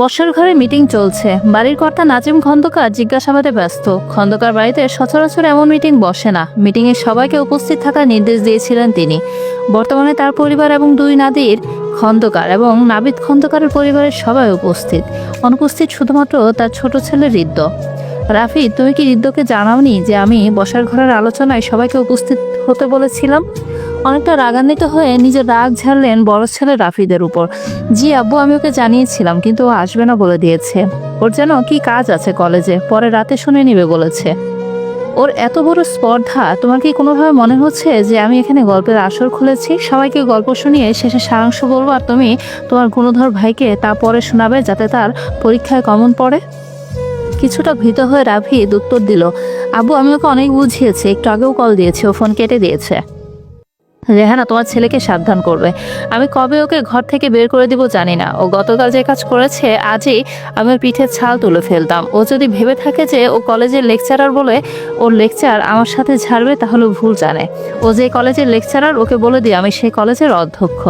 বসার ঘরে মিটিং চলছে। বাড়ির কর্তা নাজিম খন্দকার জিজ্ঞাসাবাদে ব্যস্ত। খন্দকার বাড়িতে সচরাচর এমন মিটিং বসে না। মিটিংয়ে সবাইকে উপস্থিত থাকার নির্দেশ দিয়েছিলেন তিনি। বর্তমানে তার পরিবার এবং দুই নাদির খন্দকার এবং নাবিদ খন্দকারের পরিবারের সবাই উপস্থিত। অনুপস্থিত শুধুমাত্র তার ছোট ছেলে রিদ্দ রাফি, তুমি কি রিদ্দকে জানাওনি যে আমি বসার ঘরের আলোচনায় সবাইকে উপস্থিত হতে বলেছিলাম? অনেকটা রাগান্বিত হয়ে নিজের রাগ ঝাড়লেন বড় ছেলে রাফিদের উপর। জি আব্বু, আমি ওকে জানিয়েছিলাম, কিন্তু ও আসবে না বলে দিয়েছে। ওর যেন কি কাজ আছে কলেজে, পরে রাতে শুনে নিবে বলেছে। ওর এত বড় স্পর্ধা, তোমার কি কোনোভাবে মনে হচ্ছে যে আমি এখানে গল্পের আসর খুলেছি? সবাইকে গল্প শুনিয়ে শেষে সারাংশ বলব, আর তুমি তোমার গুণধর ভাইকে তা পরে শোনাবে যাতে তার পরীক্ষায় কমন পড়ে। কিছুটা ভীত হয়ে রাফিদ উত্তর দিল, আব্বু, আমি ওকে অনেক বুঝিয়েছি, একটু আগেও কল দিয়েছি, ও ফোন কেটে দিয়েছে। রেহানা তোমার ছেলেকে সাবধান করবে। আমি কবে ওকে ঘর থেকে বের করে দিব জানি না। ও গতকাল যে কাজ করেছে, আজই আমার পিঠের ছাল তুলে ফেলতাম। ও যদি ভেবে থাকে যে ও কলেজের লেকচারার বলে ওর লেকচার আমার সাথে ঝাড়বে, তাহলে ভুল জানে। ও যে কলেজের লেকচারার, ওকে বলে দিই আমি সেই কলেজের অধ্যক্ষ।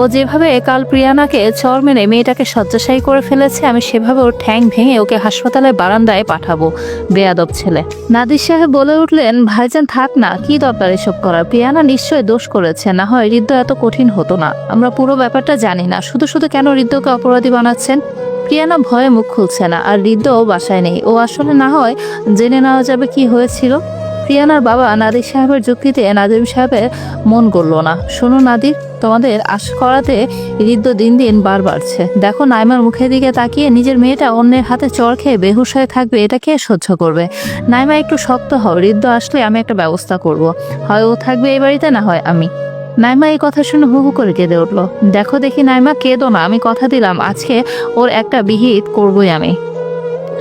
ও যেভাবে কাল প্রিয়ানাকে চর মেনে মেয়েটাকে শয্যাশায়ী করে ফেলেছে, আমি সেভাবে ওর ঠ্যাং ভেঙে ওকে হাসপাতালের বারান্দায় পাঠাবো, বেয়াদব ছেলে। নাদির সাহেব বলে উঠলেন, ভাইজান, থাক না, কি দরকার এসব করার? প্রিয়ানা নিশ্চয়ই দোষ করেছে, না হয় হৃদ্য এত কঠিন হতো না। আমরা পুরো ব্যাপারটা জানি না। শুধু শুধু কেন হৃদ্যকে অপরাধী বানাচ্ছেন? প্রিয়ানা ভয়ে মুখ খুলছে না, আর হৃদ্যও বাসায় নেই। ও আসলে না হয় জেনে নেওয়া যাবে কি হয়েছিল। প্রিয়ানার বাবা নাদির সাহেবের যুক্তিতে নাদিম সাহেবের মন গড়ল না। শোনো নাদির, তোমাদের আশ করাতে হৃদ্য দিন দিন বার বাড়ছে। দেখো নাইমার মুখের দিকে তাকিয়ে নিজের মেয়েটা অন্যের হাতে চর খেয়ে বেহুশ হয়ে থাকবে, এটা কে সহ্য করবে? নাইমা, একটু শক্ত হও, হৃদ্য আসলে আমি একটা ব্যবস্থা করব। হয় ও থাকবে এই বাড়িতে, না হয় আমি। নাইমা এই কথা শুনে হু হু করে কেঁদে উঠল। দেখো দেখি নাইমা, কেঁদো না, আমি কথা দিলাম, আজকে ওর একটা বিহিত করবই আমি।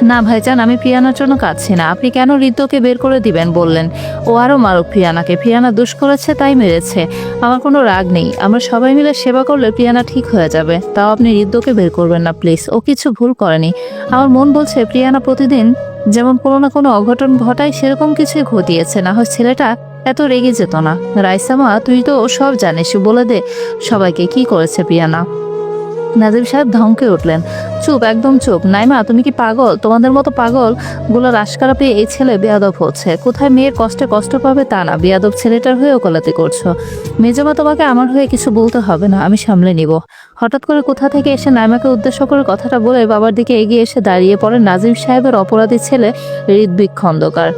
না ভাইজান, আমি প্রিয়ানার জন্য কাঁদছি না। আপনি কেন হৃদ্যকে বের করে দিবেন বললেন? ও আরও মারুক প্রিয়ানাকে প্রিয়ানা দুষ করেছে, তাই মেরেছে। আমার কোনো রাগ নেই। আমরা সবাই মিলে সেবা করলে প্রিয়ানা ঠিক হয়ে যাবে। তাও আপনি হৃদ্যকে বের করবেন না, প্লিজ। ও কিছু ভুল করেনি। আমার মন বলছে প্রিয়ানা প্রতিদিন যেমন কোনো না কোনো অঘটন ঘটায়, সেরকম কিছুই ঘটিয়েছে। না হয় ছেলেটা এত রেগে যেত না। রাইসামা তুই তো সব জানিস। বলে দে সবাইকে কি করেছে প্রিয়ানা নাজিম সাহেব ধমকে উঠলেন। চুপ, একদম চুপ। নাইমা, তুমি কি পাগল? তোমাদের মতো পাগলগুলো রাশকারা পেয়ে এই ছেলে বেয়াদব হচ্ছে। কোথায় মেয়ের কষ্টে কষ্ট পাবে তা না। বেয়াদব ছেলেটার হয়ে ওকালাতি করছ। মেজমা, তোমাকে আমার হয়ে কিছু বলতে হবে না। আমি সামলে নিব। হঠাৎ করে কোথা থেকে এসে নাইমাকে উদ্দেশ্য করে কথাটা বলে বাবার দিকে এগিয়ে এসে দাঁড়িয়ে পড়ে নাজিম সাহেবের অপরাধী ছেলে ঋদ্বিক খন্দকার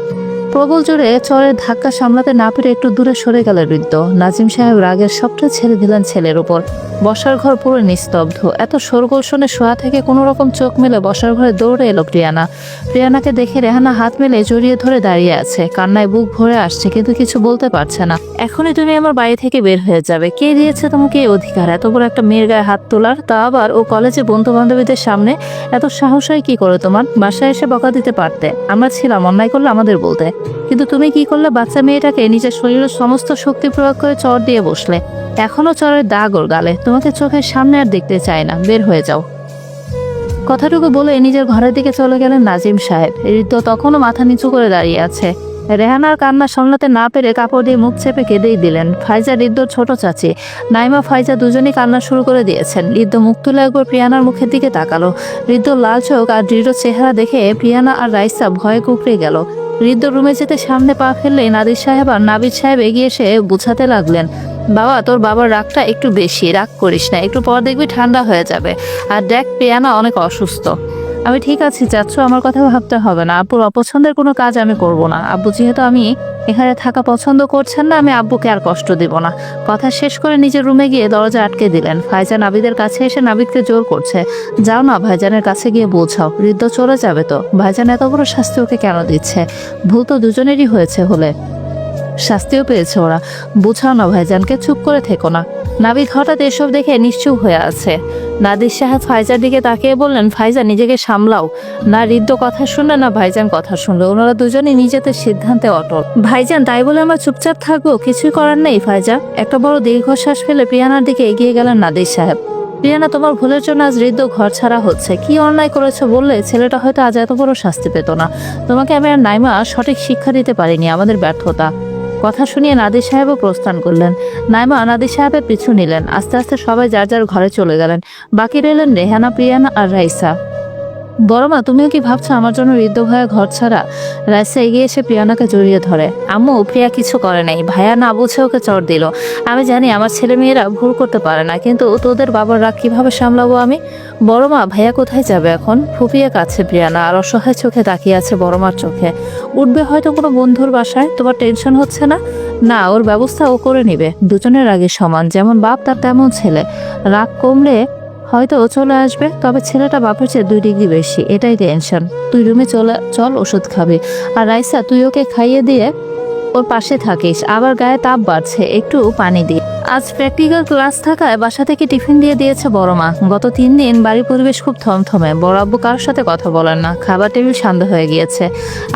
প্রবল জোরে চরের ধাক্কা সামলাতে না পেরে একটু দূরে সরে গেল বৃদ্ধ। নাজিম সাহেব রাগের সবটা ছেড়ে দিলেন ছেলের উপর। বসার ঘর পুরো নিস্তব্ধ। এত শোরগোল শুনে শোয়া থেকে কোনো রকম চোখ মেলে বসার ঘরে দৌড়ে এলো প্রিয়ানা। প্রিয়ানাকে দেখে রেহানা হাত মেলে জড়িয়ে ধরে দাঁড়িয়ে আছে। কান্নায় বুক ভরে আসছে, কিন্তু কিছু বলতে পারছে না। এখনই তুমি আমার বাড়ি থেকে বের হয়ে যাবে। কে দিয়েছে তোমাকে এই অধিকার? এত বড় একটা মেয়ের গায়ে হাত তোলার? তা আবার ও কলেজে বন্ধু বান্ধবীদের সামনে এত সাহস হয় কি করে তোমার? বাসায় এসে বকা দিতে পারতে। আমরা ছিলাম, অন্যায় করলে আমাদের বলতে। কিন্তু তুমি কি করলে? বাচ্চা মেয়েটাকে নিজের শরীরের সমস্ত শক্তি প্রয়োগ করে চর দিয়ে বসলে। এখনও চরের দাগ ওর গালে। তোমাকে চোখের সামনে আর দেখতে চায় না। বের হয়ে যাও। কথাটুকু বলে নিজের ঘরের দিকে চলে গেলেন নাজিম সাহেব। ঋদ্ধ তখনও মাথা নিচু করে দাঁড়িয়ে আছে। রেহানার কান্না সামলাতে না পেরে কাপড় দিয়ে মুখ চেপে কেঁদেই দিলেন। ফাইজা ঋদ্ধর ছোট চাচি। নাইমা, ফাইজা দুজনেই কান্না শুরু করে দিয়েছেন। ঋদ্ধ মুখ তুলে একবার প্রিয়ানার মুখের দিকে তাকালো। ঋদ্ধ লাল চোখ আর দৃঢ় চেহারা দেখে প্রিয়ানা আর রাইসা ভয়ে কুকড়ে গেল। ঋদ্ধ রুমে যেতে সামনে পা ফেললে নাদির সাহেব আর নাবির সাহেব এগিয়ে এসে বুঝাতে লাগলেন, বাবা, তোর বাবার রাগটা একটু বেশি, রাগ করিস না, একটু পর দেখবি ঠান্ডা হয়ে যাবে। আর দেখ, পেয়ানা অনেক অসুস্থ। আমি ঠিক আছি, চাচ্ছ আমার কথা ভাবতে হবে না। আব্বুর অপছন্দের কোনো কাজ আমি করব না। আব্বু যেহেতু আমি এখানে থাকা পছন্দ করছেন না, আমি আব্বুকে আর কষ্ট দিব না। কথা শেষ করে নিজের রুমে গিয়ে দরজা আটকে দিলেন। ভাইজান নাবিদের কাছে এসে নাবিদকে জোর করছে। যাও না, ভাইজানের কাছে গিয়ে বোঝাও। বৃদ্ধ চলে যাবে তো? ভাইজান এত বড় শাস্তি ওকে কেন দিচ্ছে? ভুল তো দুজনেরই হয়েছে হলে। শাস্তিও পেয়েছে ওরা। বোঝাও না, ভাইজানকে চুপ করে থেকো না। নাবিদ হঠাৎ এসব দেখে নিশ্চুপ হয়ে আছে। নাদির সাহেব ফাইজার দিকে তাকিয়ে বললেন, ফাইজা, নিজেকে সামলাও। না ঋদ্ধ কথা শুনলে না ভাইজান কথা শুনলো। ওনারা দুজনেই নিজেদের সিদ্ধান্তে অটল। ভাইজান, তাই বলে আমরা চুপচাপ থাকব? কিছুই করার নেই ফাইজা। একটা বড় দীর্ঘশ্বাস ফেলে প্রিয়ানার দিকে এগিয়ে গেলেন নাদির সাহেব। প্রিয়ানা তোমার ভুলের জন্য আজ হৃদ্য ঘর ছাড়া হচ্ছে। কি অন্যায় করেছ বললে ছেলেটা হয়তো আজ এত বড় শাস্তি পেত না। তোমাকে আমি আর নাইমা সঠিক শিক্ষা দিতে পারিনি, আমাদের ব্যর্থতা। কথা শুনিয়ে নাদির সাহেবও প্রস্থান করলেন। নাইমা নাদির সাহেবের পিছু নিলেন। আস্তে আস্তে সবাই যার যার ঘরে চলে গেলেন। বাকি রইলেন রেহানা, প্রিয়ানা আর রাইসা। বড় মা তুমিও কি ভাবছ আমার জন্য ঋদ্ধ ভাইয়া ঘর ছাড়া? রাইসা এগিয়ে এসে প্রিয়ানাকে জড়িয়ে ধরে। আম্মু, প্রিয়া কিছু করে নাই। ভাইয়া না বুঝে ওকে চড় দিল। আমি জানি আমার ছেলে মেয়েরা ভুল করতে পারে না, কিন্তু তোদের বাবার রাগ কীভাবে সামলাবো আমি? বড় মা ভাইয়া কোথায় যাবে এখন? ফুপিয়ে কাছে, প্রিয়ানা, আর অসহায় চোখে তাকিয়ে আছে বড় মার চোখে। উঠবে হয়তো কোনো বন্ধুর বাসায়? তোমার টেনশন হচ্ছে না? না, ওর ব্যবস্থা ও করে নিবে। দুজনের আগে সমান, যেমন বাপ তার তেমন ছেলে। রাগ কমলে হয়তো ও চলে আসবে, তবে ছেলেটা বাপের চেয়ে দুই ডিগ্রি বেশি, এটাই টেনশন তুই রুমে চলে, চল ওষুধ খাবে। আর রাইসা, তুই ওকে খাইয়ে দিয়ে ওর পাশে থাকিস, আবার গায়ে তাপ বাড়ছে, একটু পানি দিয়ে আজ প্র্যাকটিক্যাল ক্লাস থাকায় বাসা থেকে টিফিন দিয়ে দিয়েছে বড় মা। গত তিন দিন বাড়ির পরিবেশ খুব থমথমে। বড় আব্বু কারোর সাথে কথা বলেন না? খাবার টেবিল শান্ত হয়ে গিয়েছে।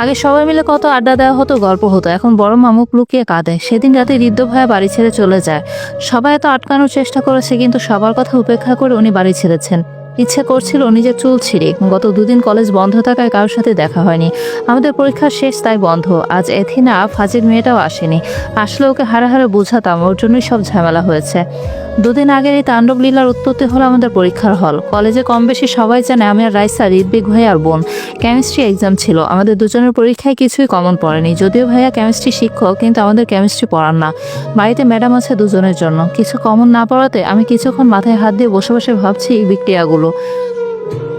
আগে সবাই মিলে কত আড্ডা দেওয়া হতো, গল্প হতো। এখন বড় মা মুখ লুকিয়ে কাঁদে। সেদিন রাতে ঋদ্ধ ভাইয়া বাড়ি ছেড়ে চলে যায়। সবাই এত আটকানোর চেষ্টা করেছে, কিন্তু সবার কথা উপেক্ষা করে উনি বাড়ি ছেড়েছেন। ইচ্ছে করছিল নিজের চুল ছিঁড়ে। গত দুদিন কলেজ বন্ধ থাকায় কারোর সাথে দেখা হয়নি। আমাদের পরীক্ষা শেষ, তাই বন্ধ। আজ এথিনা ফাজির মেয়েটাও আসেনি। আসলে ওকে হারে হারা বোঝাতাম, ওর জন্যই সব ঝামেলা হয়েছে। দুদিন আগের এই তাণ্ডব লীলার উত্তরটি হলো আমাদের পরীক্ষার হল। কলেজে কম বেশি সবাই জানে আমি আর রাইসা ঋদ্বিক ভাই আর বোন। কেমিস্ট্রি এক্সাম ছিল। আমাদের দুজনের পরীক্ষায় কিছুই কমন পড়েনি। যদিও ভাইয়া কেমিস্ট্রি শিক্ষক, কিন্তু আমাদের কেমিস্ট্রি পড়ান না। বাড়িতে ম্যাডাম আছে দুজনের জন্য। কিছু কমন না পড়াতে আমি কিছুক্ষণ মাথায় হাত দিয়ে বসে বসে ভাবছি এই বিক্রিয়াগুলো।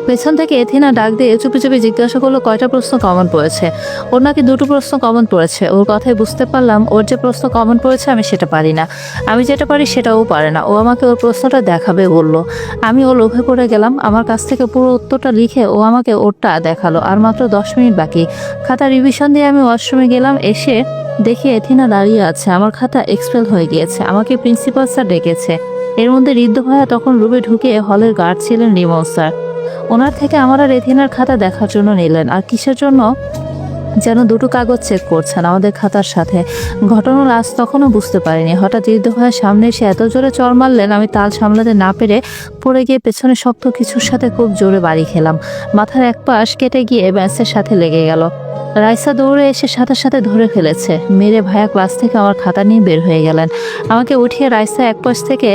পেছন থেকে এথিনা ডাক দিয়ে চুপি চুপি জিজ্ঞাসা করল, কয়টা প্রশ্ন কমন পড়েছে? ওর নাকি দুটো প্রশ্ন কমন পড়েছে। ওর কথায় বুঝতে পারলাম, ওর যে প্রশ্ন কমন পড়েছে আমি সেটা পারি না। আমি যেটা পারি সেটাও পারে না। ও আমাকে ওর প্রশ্নটা দেখাবে বলল। আমি ও লোভে পড়ে গেলাম। আমার কাছ থেকে পুরো উত্তরটা লিখে ও আমাকে ওরটা দেখাল। আর মাত্র দশ মিনিট বাকি। খাতা রিভিশন দিয়ে আমি ওয়াশরুমে গেলাম। এসে দেখি এথিনা দাঁড়িয়ে আছে। আমার খাতা এক্সপেল হয়ে গিয়েছে। আমাকে প্রিন্সিপাল স্যার ডেকেছে। এর মধ্যে ঋদ্ধ ভাইয়া তখন রুমে ঢুকে হলের গার্ড ছিলেন রিমল স্যার ওনার থেকে আমার রেথিনার খাতা দেখার জন্য নিলেন। আর কিসের জন্য? যেন দুটো কাগজ চেক করছেন আমাদের খাতার সাথে। ঘটনার আজ তখনও বুঝতে পারিনি। হঠাৎ হয়ে সামনে এসে এত জোরে চর মারলেন, আমি তাল সামলাতে না পেরে পড়ে গিয়ে পেছনে শক্ত কিছুর সাথে খুব জোরে বাড়ি খেলাম। মাথার এক পাশ কেটে গিয়ে ব্যাসের সাথে লেগে গেল। রাইসা দৌড়ে এসে সাথে সাথে ধরে ফেলেছে। মেরে ভাইয়া ক্লাস থেকে আমার খাতা নিয়ে বের হয়ে গেলেন। আমাকে উঠিয়ে রাইসা এক পাশ থেকে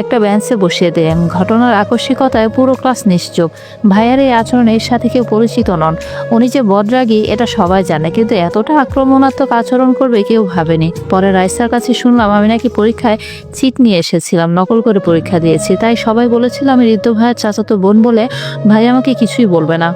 একটা বেঞ্চে বসিয়ে দিলেন। ঘটনার আকস্মিকতায় পুরো ক্লাস নিশ্চুপ। ভাইয়ার এই আচরণ এর সাথে কেউ পরিচিত নন। উনি যে বদরাগী, এটা সবাই জানে, কিন্তু এতটা আক্রমণাত্মক আচরণ করবে কেউ ভাবেনি। পরে রাইসার কাছে শুনলাম, আমি নাকি পরীক্ষায় চিট নিয়ে এসেছিলাম, নকল করে পরীক্ষা দিয়েছি। তাই সবাই বলেছিল, আমি ঋতু ভাইয়ের চাচাতো বোন বলে ভাই আমাকে কিছুই বলবে না।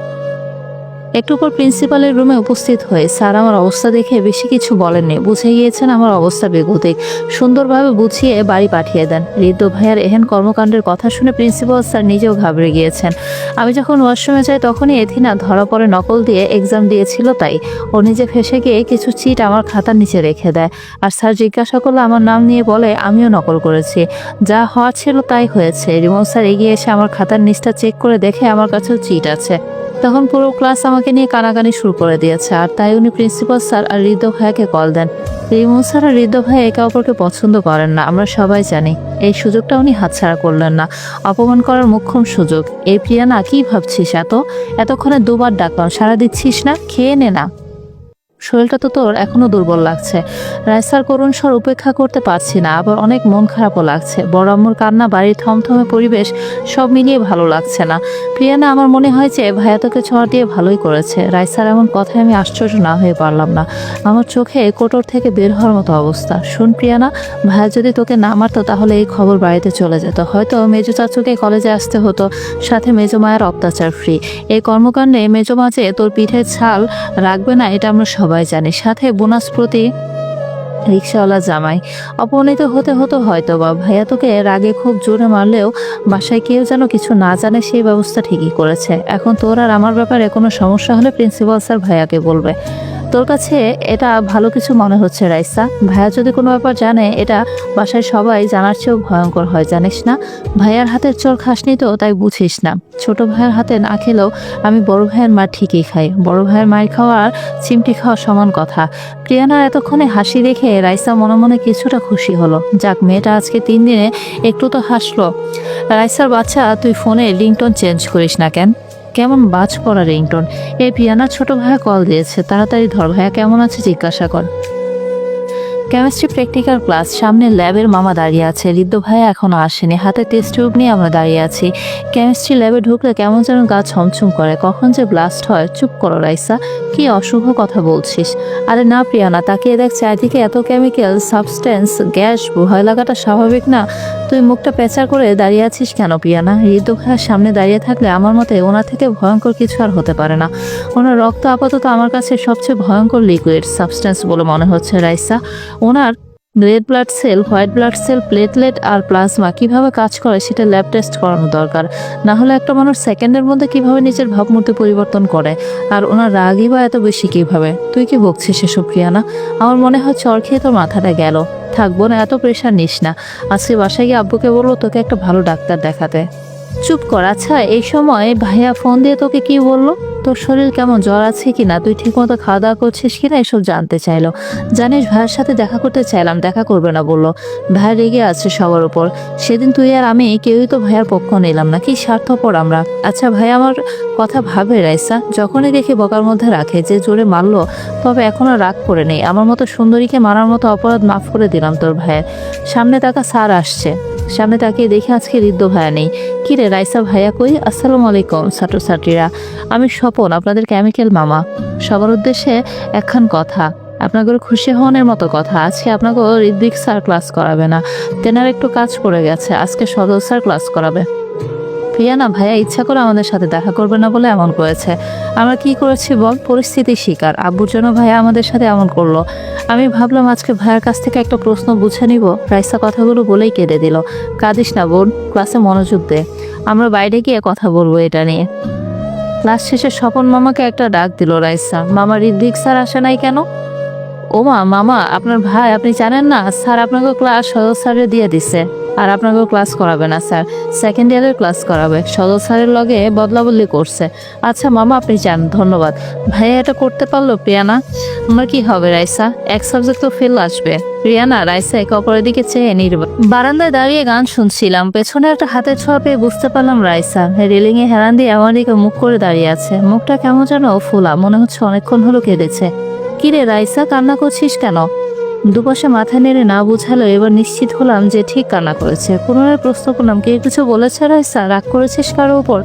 একটু পর প্রিন্সিপালের রুমে উপস্থিত হয়ে স্যার আমার অবস্থা দেখে বেশি কিছু বলেননি। বুঝে গিয়েছেন আমার অবস্থা বেগতিক। সুন্দরভাবে বুঝিয়ে বাড়ি পাঠিয়ে দেন। ঋদ্ধ ভাইয়ার এহেন কর্মকাণ্ডের কথা শুনে প্রিন্সিপাল স্যার নিজেও ঘাবড়ে গিয়েছেন। আমি যখন ওয়াশরুমে যাই তখনই এথিনা ধরা পড়ে নকল দিয়ে এক্সাম দিয়েছিল তাই। ও নিজে ফেসে গিয়ে কিছু চিট আমার খাতার নিচে রেখে দেয়। আর স্যার জিজ্ঞাসা করলে, আমার নাম নিয়ে বলে, আমিও নকল করেছি। যা হওয়ার ছিল তাই হয়েছে। রিমন স্যার এগিয়ে এসে আমার খাতার নিচটা চেক করে দেখে আমার কাছেও চিট আছে। তখন পুরো ক্লাস আমাকে নিয়ে কানাকানি শুরু করে দিয়েছে, আর তাই উনি প্রিন্সিপাল স্যার আর হৃদ ভাইয়াকে কল দেন। রিমন স্যার আর হৃদ ভাই একে অপরকে পছন্দ করেন না, আমরা সবাই জানি। এই সুযোগটা উনি হাতছাড়া করলেন না। অপমান করার মুখ্যম সুযোগ। এই প্রিয়ানা, কী ভাবছিস এত? এতক্ষণে দুবার ডাকলাম সারা দিচ্ছিস না? খেয়ে নে না। শরীরটা তো তোর এখনও দুর্বল লাগছে। রাইসার করুণ স্বর উপেক্ষা করতে পারছি না, আবার অনেক মন খারাপও লাগছে। বড় আম্মুর কান্না, বাড়ির থমথমে পরিবেশ, সব মিলিয়ে ভালো লাগছে না। প্রিয়ানা, আমার মনে হয় যে ভাইয়া তোকে ছোঁয়া দিয়ে ভালোই করেছে। রাইসার এমন কথায় আমি আশ্চর্য না হয়ে পারলাম না। আমার চোখে কোটর থেকে বের হওয়ার মতো অবস্থা। শুন প্রিয়ানা, ভাইয়া যদি তোকে না মারতো তাহলে এই খবর বাড়িতে চলে যেত। হয়তো মেজো চাচুকে কলেজে আসতে হতো, সাথে মেজো মায়ের অত্যাচার ফ্রি এই কর্মকাণ্ডে মেজো মাঝে তোর পিঠের ছাল রাখবে না, এটা আমরা সবাই জানে, সাথে বোনাস প্রতি রিক্সাওয়ালা জামাই। অপমানিত হতে হতো হয়তো বা ভাইয়া তোকে রাগে খুব জোরে মারলেও বাসায় কেউ যেন কিছু না জানে, সেই ব্যবস্থা ঠিকই করেছে। এখন তোর আর আমার ব্যাপারে কোনো সমস্যা হলে প্রিন্সিপাল স্যার ভাইয়াকে বলবে। তোর কাছে এটা ভালো কিছু মনে হচ্ছে রাইসা। ভাইয়া যদি কোনো ব্যাপার জানে, এটা বাসায় সবাই জানার চেয়েও ভয়ঙ্কর হয়, জানিস না? ভাইয়ার হাতের চোর খাসনি তো, তাই বুঝিস না। ছোট ভাইয়ের হাতে না খেলেও আমি বড় ভাইয়ের মা ঠিকই খাই। বড় ভাইয়ের মায়ের খাওয়া আর চিমটি খাওয়া সমান কথা। প্রিয়ানার এতক্ষণে হাসি দেখে রাইসা মনে মনে কিছুটা খুশি হলো। যাক, মেয়েটা আজকে তিন দিনে একটু তো হাসলো। রাইসার বাচ্চা, তুই ফোনে লিংটন চেঞ্জ করিস না কেন? কেমন বাজ পড়া রিংটোন। এই পিয়ানা ছোট ভাইয়া কল দিয়েছে। তাড়াতাড়ি ধর ভাইয়া, কেমন আছে জিজ্ঞাসা কর। কেমিস্ট্রি প্র্যাকটিক্যাল ক্লাস সামনে ল্যাবের মামা দাঁড়িয়ে আছে। ঋদ্ধ ভাইয়া এখনও আসেনি। হাতে টেস্ট টিউব নিয়ে আমরা দাঁড়িয়ে আছি। কেমিস্ট্রি ল্যাবে ঢুকলে কেমন যেন গা ছমছম করে। কখন যে ব্লাস্ট হয়, চুপ করো রাইসা। কি অশুভ কথা বলছিস। আরে না, প্রিয়ানা, তাকিয়ে দেখ চারিদিকে এত কেমিক্যাল সাবস্টেন্স গ্যাস ভয় লাগাটা স্বাভাবিক না? তুই মুখটা পেঁচা করে দাঁড়িয়ে আছিস কেন, প্রিয়ানা? ঋদ্ধ ভাইয়ার সামনে দাঁড়িয়ে থাকলে আমার মতে ওনার থেকে ভয়ঙ্কর কিছু আর হতে পারে না। ওনার রক্ত আপাতত আমার কাছে সবচেয়ে ভয়ঙ্কর লিকুইড সাবস্টেন্স বলে মনে হচ্ছে রাইসা। ওনার red blood cell white blood cell platelet আর প্লাজমা কীভাবে কাজ করে সেটা ল্যাব টেস্ট করানো দরকার। না হলে একটা মানুষ সেকেন্ডের মধ্যে কীভাবে নিজের ভাবমূর্তি পরিবর্তন করে? আর ওনার রাগই বা এত বেশি কীভাবে? তুই কি বকছিস এসব, প্রিয়ানা? আমার মনে হয় চর খেয়ে তোর মাথাটা গেল। থাকব না এত প্রেশার নিস না। আজকে বাসায় গিয়ে আব্বুকে বলব তোকে একটা ভালো ডাক্তার দেখাতে। চুপ কর আচ্ছা এই সময় ভাইয়া ফোন দিয়ে তোকে কি বলল? তোর শরীর কেমন? জ্বর আছে কি না তুই ঠিকমতো খাওয়া দাওয়া করছিস কি না এসব জানতে চাইলো। জানিস, ভাইয়ের সাথে দেখা করতে চাইলাম, দেখা করবে না বলল। ভাই রেগে আছে সবার উপর। সেদিন তুই আর আমি কেউই তো ভাইয়ার পক্ষ নিলাম না। কি স্বার্থপর আমরা। আচ্ছা ভাই আমার কথা ভাবে, রাইসা। যখনই দেখি বকার মধ্যে রাখে, যে জোরে মারলো, তবে এখনও রাগ করে নেই। আমার মতো সুন্দরীকে মারার মতো অপরাধ মাফ করে দিলাম তোর ভাইয়ের। সামনে তাকা স্যার আসছে। সামনে তাকিয়ে দেখি আজকে ঋদ্ধ ভাইয়া নেই। কি রে, রাইসা ভাইয়া কই? আসসালামু আলাইকুম, ছাত্রছাত্রীরা। আমি স্বপন, আপনাদের কেমিক্যাল মামা। সবার উদ্দেশ্যে একখান কথা। আপনাগর খুশি হওয়ানের মতো কথা। আজকে আপনাকে ঋদ্বিক স্যার ক্লাস করাবে না। তেনার একটু কাজ পড়ে গেছে। আজকে সদর স্যার ক্লাস করাবে। প্রিয়া না ভাইয়া, ইচ্ছা করে আমাদের সাথে দেখা করবে না বলে এমন করেছে। আমরা কি করেছি বল? পরিস্থিতির শিকার। আব্বুর জন্য ভাইয়া আমাদের সাথে এমন করল। আমি ভাবলাম আজকে ভাইয়ের কাছ থেকে একটা প্রশ্ন বুঝে নিব। রাইসা কথাগুলো বলেই কেঁদে দিল। কাঁদিস না বোন, ক্লাসে মনোযোগ দে। আমরা বাইরে গিয়ে কথা বলব এটা নিয়ে। ক্লাস শেষে স্বপন মামাকে একটা ডাক দিল রাইসা। মামা ঋদ্বিক স্যার আসে নাই কেন? ওমা, মামা, আপনার ভাই, আপনি জানেন না, স্যার আপনাকে ক্লাস সদর স্যারে দিয়ে দিছে। আর আপনাকেও ক্লাস করাবে না, স্যার। সেকেন্ড ইয়ারের ক্লাস করাবে। সদর স্যারের লগে বদলা বদলি করছে। আচ্ছা মামা, আপনি যান, ধন্যবাদ। ভাইয়া এটা করতে পারল, প্রিয়ানা? আমার কি হবে, রাইসা? এক সাবজেক্ট তো ফেল আসবে। প্রিয়ানা, রাইসা একে অপরের দিকে চেয়ে নির্বাক বারান্দায় দাঁড়িয়ে গান শুনছিলাম। পেছনে একটা হাতের ছোঁয়া পেয়ে বুঝতে পারলাম, রাইসা। রেলিং এ হেরান দিয়ে আমার দিকে মুখ করে দাঁড়িয়ে আছে। মুখটা কেমন যেন ফোলা, মনে হচ্ছে অনেকক্ষণ হলো কেঁদেছে। কিরে রাইসা কান্না করছিস কেন? দুপাশে মাথা নেড়ে না বুঝালো এবার নিশ্চিত হলাম যে ঠিক কান্না করেছে। পুনরায় প্রশ্ন করলাম, কে কিছু বলেছে রাইসা? রাগ করেছিস কারও উপর?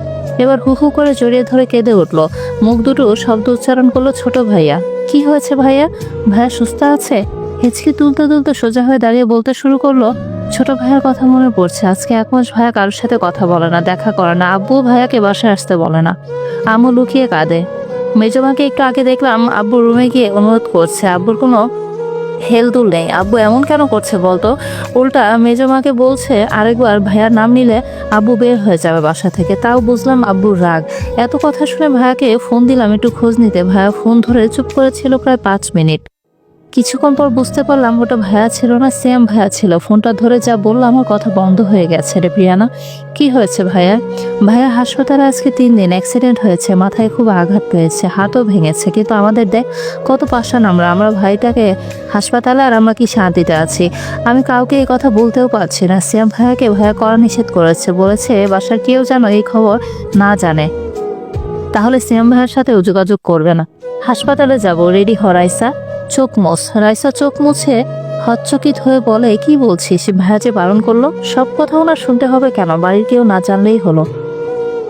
এবার হু হু করে জড়িয়ে ধরে কেঁদে উঠল। মুখ দুটো শব্দ উচ্চারণ করল ছোট ভাইয়া। কি হয়েছে ভাইয়া? ভাইয়া সুস্থ আছে? হেঁচকি তুলতে তুলতে সোজা হয়ে দাঁড়িয়ে বলতে শুরু করল, ছোট ভাইয়ার কথা মনে পড়ছে। আজকে এক মাস ভাইয়া কারোর সাথে কথা বলে না, দেখা করে না। আব্বু ভাইয়াকে বাসায় আসতে বলে না। আমু লুকিয়ে কাঁদে। মেজমাকে একটু আগে দেখলাম আব্বু রুমে গিয়ে অনুরোধ করছে। আব্বুর কোনো হেলদুল নেই। আব্বু এমন কেন করছে বলতো? উল্টা মেজমাকে বলছে আরেকবার, ভাইয়ার নাম নিলে আব্বু বের হয়ে যাবে বাসা থেকে। তাও বুঝলাম আব্বুর রাগ। এত কথা শুনে ভাইয়াকে ফোন দিলাম একটু খোঁজ নিতে। ভাইয়া ফোন ধরে চুপ করেছিল প্রায় পাঁচ মিনিট। কিছুক্ষণ পর বুঝতে পারলাম ওটা ভায়া ছিল না, সেম ভায়া ছিল। ফোনটা ধরে যা বলল, আমার কথা বন্ধ হয়ে গেছে রে প্রিয়ানা। কি হয়েছে ভাইয়া? ভাইয়া হাসপাতালে আজকে তিন দিন অ্যাক্সিডেন্ট হয়েছে, মাথায় খুব আঘাত পেয়েছে, হাতও ভেঙেছে। কিন্তু আমাদের দেখ, কত পাশান আমরা। আমরা ভাইটাকে হাসপাতালে আর আমরা কি শান্তিতে আছি? আমি কাউকে এই কথা বলতেও পারছি না। সিয়াম ভাইয়াকে ভাইয়া করা নিষেধ করেছে, বলেছে বাসার কেউ যেন এই খবর না জানে। তাহলে সিয়াম ভাইয়ের সাথেও যোগাযোগ করবে না। হাসপাতালে যাব রেডি হ রাইসা। চোখ মোছ। রাইসা চোখ মুছে হচ্চকিত হয়ে বলে, কি বলছিস? ভাইয়া যে বারণ করল? সব কথা ওনার শুনতে হবে কেন? বাড়ির কেউ না জানলেই হলো।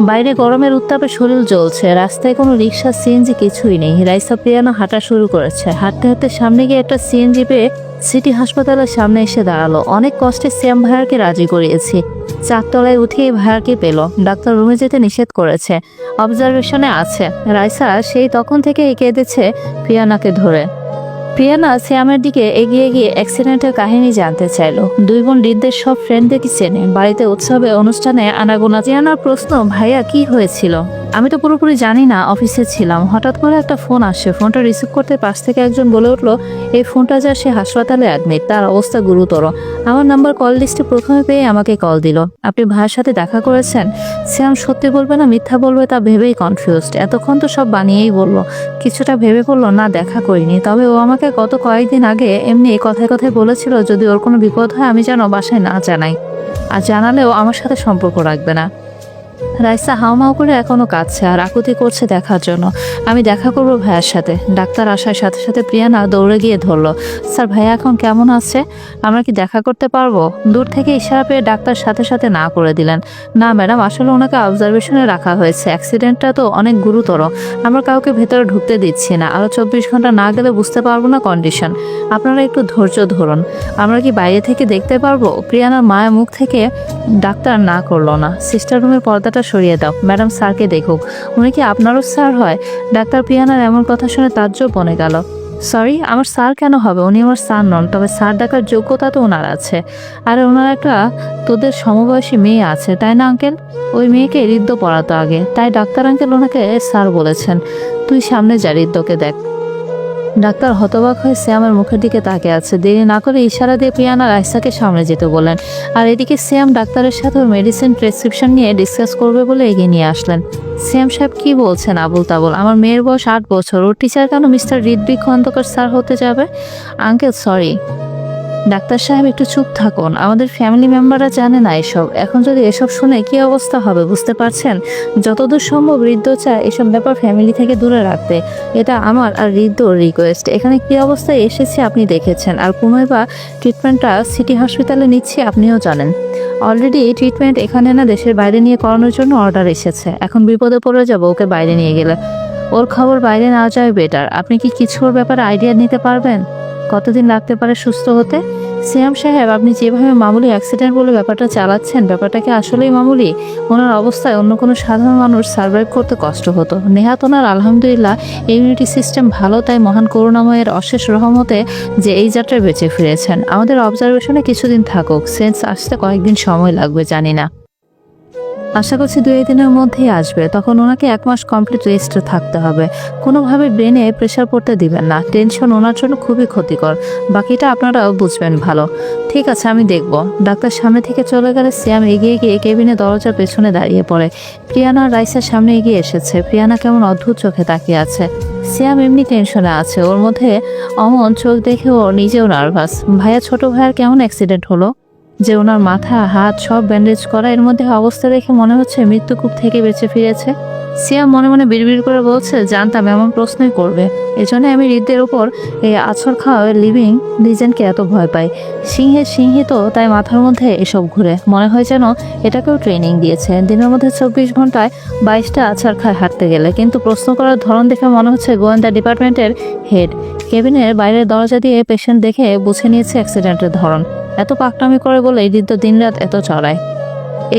বাইরে গরমের উত্তাপে শরীর জ্বলছে। রাস্তায় কোনো রিক্সা সিএনজি কিছুই নেই। রাইসা প্রিয়ানো হাঁটা শুরু করেছে। হাঁটতে হাঁটতে সামনে গিয়ে একটা সিএনজি পেয়ে সিটি হাসপাতালের সামনে এসে দাঁড়াল। অনেক কষ্টে শ্যাম ভাইয়ারকে রাজি করিয়েছি। চারতলায় উঠিয়ে ভাইয়ারকে পেল। ডাক্তার রুমে যেতে নিষেধ করেছে। অবজারভেশনে আছে। রাইসা সেই তখন থেকে কেঁদেছে প্রিয়ানাকে ধরে। প্রিয়ানা শ্যামের দিকে এগিয়ে গিয়ে অ্যাক্সিডেন্টের কাহিনী জানতে চাইলো। দুই বোন হৃদের সব ফ্রেন্ডদের চেনে। বাড়িতে উৎসবে, অনুষ্ঠানে আনাগোনা। প্রিয়ানার প্রশ্ন, ভাইয়া, কি হয়েছিল? আমি তো পুরোপুরি জানি না, অফিসে ছিলাম। হঠাৎ করে একটা ফোন আসে। ফোনটা রিসিভ করতে পাশ থেকে একজন বলে উঠল, এই ফোনটা যা সে হাসপাতালে অ্যাডমিট তার অবস্থা গুরুতর। আমার নাম্বার কল লিস্টে প্রথমে পেয়ে আমাকে কল দিল। আপনি ভাইয়ের সাথে দেখা করেছেন? শ্যাম, সত্যি বলবে না, মিথ্যা বলবে তা ভেবেই কনফিউজড এতক্ষণ তো সব বানিয়েই বলল। কিছুটা ভেবে বলল, না, দেখা করিনি। তবে ও আমাকে গত কয়েকদিন আগে এমনি এই কথায় কথায় বলেছিল যদি ওর কোনো বিপদ হয়, আমি যেন বাসায় না জানাই। আর জানালেও আমার সাথে সম্পর্ক রাখবে না। রাইসা হাওমাও করে এখনও কাঁদছে আর আকুতি করছে দেখার জন্য। আমি দেখা করব ভাইয়ার সাথে। ডাক্তার আসার সাথে সাথে প্রিয়ানা দৌড়ে গিয়ে ধরলো। স্যার, ভাইয়া এখন কেমন আছে? আমরা কি দেখা করতে পারব? দূর থেকে ইশারা পেয়ে ডাক্তার সাথে সাথে না করে দিলেন। না, ম্যাডাম, আসলে ওনাকে অবজারভেশনে রাখা হয়েছে। অ্যাক্সিডেন্টটা তো অনেক গুরুতর। আমরা কাউকে ভেতরে ঢুকতে দিচ্ছি না। আরও চব্বিশ ঘণ্টা না গেলে বুঝতে পারব না কন্ডিশন আপনারা একটু ধৈর্য ধরুন। আমরা কি বাইরে থেকে দেখতে পারব? প্রিয়ানার মায়ের মুখ থেকে ডাক্তার না করল না। সিস্টার রুমের পর্দাটা সরিয়ে দাও। ম্যাডাম স্যারকে দেখুক। উনি কি আপনারও স্যার হয়? ডাক্তার প্রিয়ানার এমন কথা শুনে তাজ্জব বনে গেল। সরি, আমার স্যার কেন হবে? উনি আমার স্যার নন, তবে স্যার ডাকার যোগ্যতা তো ওনার আছে। আর ওনার একটা তোদের সমবয়সী মেয়ে আছে, তাই না আঙ্কেল? ওই মেয়েকে হৃদ্য পড়াতো আগে। তাই ডাক্তার আঙ্কেল ওনাকে স্যার বলেছেন। তুই সামনে যা, হৃদ্যকে দেখ। ডাক্তার হতবাক হয়ে শ্যামের মুখের দিকে তাকে আছে। দেরি না করে ইশারা দিয়ে প্রিয়ানা রাইসাকে সামনে যেতে বলেন আর এদিকে শ্যাম ডাক্তারের সাথে ওর মেডিসিন প্রেসক্রিপশন নিয়ে ডিসকাস করবে বলে এগিয়ে নিয়ে আসলেন। শ্যাম সাহেব, কি বলছেন আবুল তাবুল আমার মেয়ের বয়স আট বছর। ওর টিচার কেন মিস্টার হৃদবিক খন্দকার স্যার হতে যাবে? আঙ্কেল সরি ডাক্তার সাহেব, একটু চুপ থাকুন। আমাদের ফ্যামিলি মেম্বাররা জানে না এসব। এখন যদি এসব শুনে কি অবস্থা হবে, বুঝতে পারছেন? যতদূর সম্ভব হৃদ্য চায় এসব ব্যাপার ফ্যামিলি থেকে দূরে রাখতে। এটা আমার আর হৃদ্যর রিকোয়েস্ট এখানে কি অবস্থায় এসেছে আপনি দেখেছেন, আর পুনঃ বা ট্রিটমেন্টটা সিটি হসপিটালে নিচ্ছি আপনিও জানেন। অলরেডি ট্রিটমেন্ট এখানে না দেশের বাইরে নিয়ে করানোর জন্য অর্ডার এসেছে। এখন বিপদে পড়ে যাব, ওকে বাইরে নিয়ে গেলে। ওর খবর বাইরে না যাওয়াই বেটার আপনি কি কিছু ওর ব্যাপারে আইডিয়া নিতে পারবেন? কতদিন লাগতে পারে সুস্থ হতে? সিয়াম সাহেব, আপনি যেভাবে মামুলি অ্যাক্সিডেন্ট বলে ব্যাপারটা চালাচ্ছেন, ব্যাপারটা কি আসলেই মামুলি? ওনার অবস্থায় অন্য কোনো সাধারণ মানুষ সার্ভাইভ করতে কষ্ট হতো। নেহাত ওনার আলহামদুলিল্লাহ ইমিউনিটি সিস্টেম ভালো, তাই মহান করুণাময়ের অশেষ রহমতে যে এই যাত্রায় বেঁচে ফিরেছেন। আমাদের অবজারভেশনে কিছুদিন থাকুক সেন্স আসতে কয়েকদিন সময় লাগবে, জানি না। আশা করছি দু দিনের মধ্যেই আসবে। তখন ওনাকে এক মাস কমপ্লিট রেস্টে থাকতে হবে। কোনোভাবে ব্রেনে প্রেশার পড়তে দিবেন না। টেনশন ওনার জন্য খুবই ক্ষতিকর। বাকিটা আপনারাও বুঝবেন ভালো। ঠিক আছে, আমি দেখব। ডাক্তার সামনে থেকে চলে গেলে সিয়াম এগিয়ে গিয়ে কেবিনে দরজার পেছনে দাঁড়িয়ে পড়ে। প্রিয়ানা রাইসার সামনে এগিয়ে এসেছে। প্রিয়ানা কেমন অদ্ভুত চোখে তাকিয়ে আছে। সিয়াম এমনি টেনশনে আছে। ওর মধ্যে অমন চোখ দেখে ও নিজেও নার্ভাস ভাইয়া, ছোট ভাইয়ার কেমন অ্যাক্সিডেন্ট হলো? যে ওনার মাথা, হাত সব ব্যান্ডেজ করা, এর মধ্যে অবস্থা দেখে মনে হচ্ছে মৃত্যুকূপ থেকে বেঁচে ফিরেছে। সিয়াম মনে মনে বিড়বিড় করে বলছে, জানতাম এমন প্রশ্নই করবে। এজন্য আমি হৃদের উপর এই আছর খাওয়া লিভিং লিজেন্ডকে এত ভয় পাই। সিংহে সিংহে সিংহিত তাই মাথার মধ্যে এসব ঘুরে। মনে হয় যেন এটাকেও ট্রেনিং দিয়েছে। দিনের মধ্যে চব্বিশ ঘন্টায় বাইশটা আছাড় খায় হাঁটতে গেলে। কিন্তু প্রশ্ন করার ধরন দেখে মনে হচ্ছে গোয়েন্দা ডিপার্টমেন্টের হেড কেবিনের বাইরের দরজা দিয়ে পেশেন্ট দেখে বুঝে নিয়েছে অ্যাক্সিডেন্টের ধরন। এত পাকনামি করে বলে দিন দিনরাত এত চড়ায়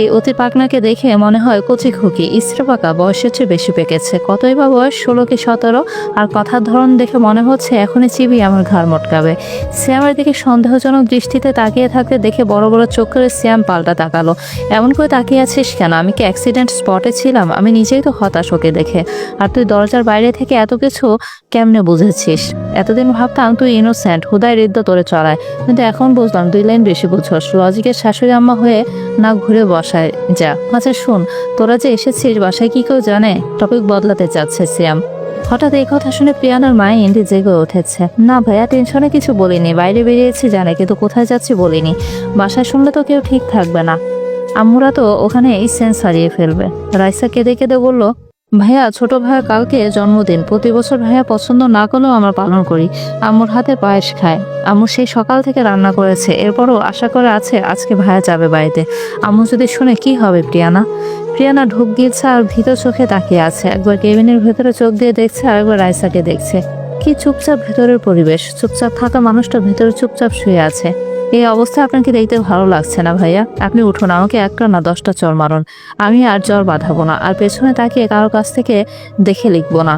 এই অতি পাকনাকে দেখে মনে হয় কচি খুকি ইস্ত্র পাকা, বয়সের চেয়ে বেশি পেকেছে। কতই বা বয়স ষোলো কি সতেরো, আর কথার ধরন দেখে মনে হচ্ছে এখনই চিবি আমার ঘাড় মটকাবে। শ্যামের দিকে সন্দেহজনক দৃষ্টিতে তাকিয়ে থাকতে দেখে বড় বড় চোখ করে শ্যাম পাল্টা তাকালো। এমন করে তাকিয়ে আছিস কেন? আমি কি অ্যাক্সিডেন্ট স্পটে ছিলাম? আমি নিজেই তো হতাশ ওকে দেখে। আর তুই দরজার বাইরে থেকে এত কিছু কেমনে বুঝেছিস? এতদিন ভাবতাম তুই ইনোসেন্ট হুদায় হৃদ্য তোরে চড়ায়। কিন্তু এখন বুঝলাম, দুই লাইন বেশি বুঝছস লজিকের শাশুড়ি আম্মা হয়ে না ঘুরে বসায় যা। আচ্ছা শোন, তোরা যে এসেছিস বাসায় কি কেউ জানে? টপিক বদলাতে চাচ্ছে সিয়াম হঠাৎ এই কথা শুনে প্রিয়ানার মায়ে ইন্দি জেগে উঠেছে। না ভাইয়া, টেনশনে কিছু বলিনি। বাইরে বেরিয়েছি জানে, কিন্তু কোথায় যাচ্ছি বলিনি। বাসায় শুনলে তো কেউ ঠিক থাকবে না। আম্মুরা তো ওখানে এই সেন্স হারিয়ে ফেলবে। রাইসা কেঁদে কেঁদে বলল ভাইয়া, ছোট ভাইয়া কালকে জন্মদিন। প্রতি বছর ভাইয়া পছন্দ না করলেও আমরা পালন করি। আম্মুর হাতে পায়েস খায়। আম্মু সেই সকাল থেকে রান্না করেছে। এরপরও আশা করে আছে আজকে ভাইয়া যাবে বাড়িতে। আম্মু যদি শুনে কি হবে প্রিয়ানা? প্রিয়ানা ঢুক গিয়েছে আর ভিতর চোখে তাকিয়ে আছে। একবার কেবিনের ভেতরে চোখ দিয়ে দেখছে আর একবার রাইসাকে দেখছে। কি চুপচাপ ভেতরের পরিবেশ। চুপচাপ থাকা মানুষটা ভেতরে চুপচাপ শুয়ে আছে। এই অবস্থা আপনাকে দেখতে ভালো লাগছে না ভাইয়া? আপনি উঠুন, আমাকে একটা না দশটা চর মারুন। আমি আর জ্বর বাঁধাবো না, আর পেছনে তাকে কারোর কাছ থেকে দেখে লিখব না।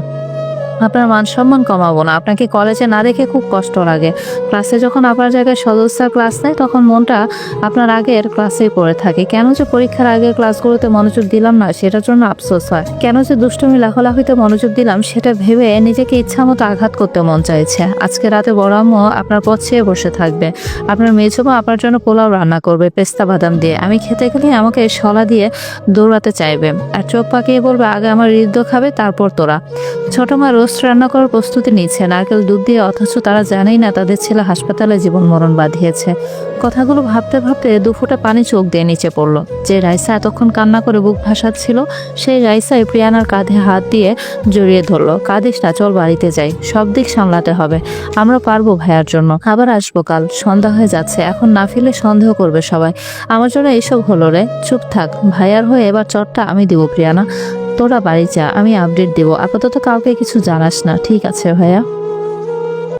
আপনার মান সম্মান কমাবো না। আপনাকে কলেজে না দেখে খুব কষ্ট লাগে। ক্লাসে যখন আপনার জায়গায় সদস্য ক্লাস নেয়, তখন মনটা আপনার আগের ক্লাসেই পড়ে থাকে। কেন যে পরীক্ষার আগের ক্লাসগুলোতে মনোযোগ দিলাম না, সেটার জন্য আফসোস হয়। কেন যে দুষ্টমি লাফালাফিতে মনোযোগ দিলাম, সেটা ভেবে নিজেকে ইচ্ছা মতো আঘাত করতে মন চাইছে। আজকে রাতে বড় আম্মু আপনার পথ চেয়ে বসে থাকবে। আপনার মেজমা আপনার জন্য পোলাও রান্না করবে, পেস্তা বাদাম দিয়ে। আমি খেতে গেলে আমাকে শলা দিয়ে দৌড়াতে চাইবে। আর চোখ পাকিয়ে বলবে, আগে আমার হৃদ্য খাবে, তারপর তোরা। ছোট মা রোস্ট রান্না করার প্রস্তুতি নিচ্ছে নারকেল দুধ দিয়ে অথচ তারা জানেই না তাদের ছেলে হাসপাতালে জীবন মরণ বাঁধিয়েছে। কথাগুলো ভাবতে ভাবতে দুফোঁটা পানি চোখ দিয়ে নিচে পড়ল। যে রাইসা এতক্ষণ কান্না করে বুক ভাসাচ্ছিল, সেই রাইসাই প্রিয়ানার কাঁধে হাত দিয়ে জড়িয়ে ধরলো। কাঁদিস না, চল বাড়িতে যাই। সব দিক সামলাতে হবে। আমরা পারব ভাইয়ার জন্য। আবার আসব কাল। সন্ধ্যা হয়ে যাচ্ছে। এখন না ফিরলে সন্দেহ করবে সবাই। আমার জন্য এইসব হলো রে। চুপ থাক। ভাইয়ার হয়ে এবার চটটা আমি দিব প্রিয়ানা। তোরা বাড়ি যা আমি আপডেট দেবো। আপাতত কাউকে কিছু জানাস না ঠিক আছে ভাইয়া?